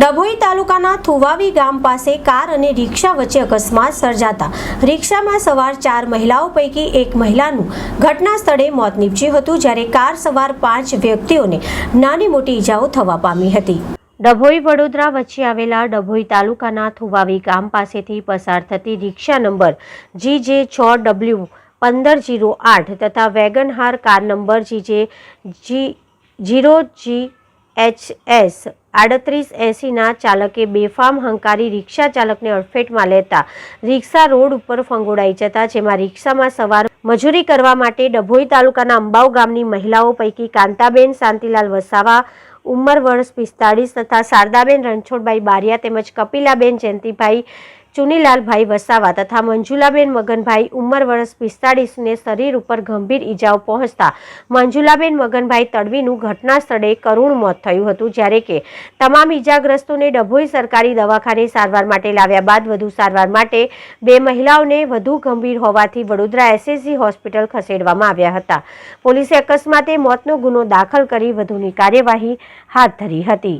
ડભોઈ તાલુકાના થુવાવી ગામ પાસે કાર અને રિક્ષા વચ્ચે અકસ્માત સર્જાતા. રિક્ષામાં સવાર ચાર મહિલાઓ પૈકી એક મહિલાનું ઘટના સ્થળે મોત નીપજ્યું હતું, જ્યારે કાર સવાર પાંચ વ્યક્તિઓને નાની મોટી ઈજાઓ થવા પામી હતી. ડભોઈ વડોદરા વચ્ચે આવેલા ડભોઈ તાલુકાના થુવાવી ગામ પાસેથી પસાર થતી રિક્ષા નંબર જી જે છ ડબલ્યુ પંદર જીરો આઠ તથા વેગનહાર car number G J G zero G H S આડત્રીસ એંસીના ચાલકે બેફામ હંકારી રિક્ષા ચાલકને અડફેટમાં લેતા રિક્ષા રોડ ઉપર ફંગોળાઈ જતા, જેમાં રિક્ષામાં સવાર મજૂરી કરવા માટે ડભોઈ તાલુકાના અંબાવ ગામની મહિલાઓ પૈકી કાંતાબેન, શાંતિલાલ વસાવા ઉંમર વર્ષ પિસ્તાળીસ તથા શારદાબેન રણછોડભાઈ બારિયા તેમજ કપિલાબેન જયંતિભાઈ ચુનીલાલભાઈ વસાવા તથા મંજુલાબેન મગનભાઈ ઉંમર વર્ષ પિસ્તાળીસને શરીર ઉપર ગંભીર ઈજાઓ પહોંચતા મંજુલાબેન મગનભાઈ તડવીનું ઘટના સ્થળે કરુણ મોત થયું હતું, જ્યારે કે તમામ ઈજાગ્રસ્તોને ડભોઈ સરકારી દવાખાને સારવાર માટે લાવ્યા બાદ વધુ સારવાર માટે બે મહિલાઓને વધુ ગંભીર હોવાથી વડોદરા એસએસજી હોસ્પિટલ ખસેડવામાં આવ્યા હતા. પોલીસે અકસ્માતે મોતનો ગુનો દાખલ કરી વધુની કાર્યવાહી હાથ ધરી હતી.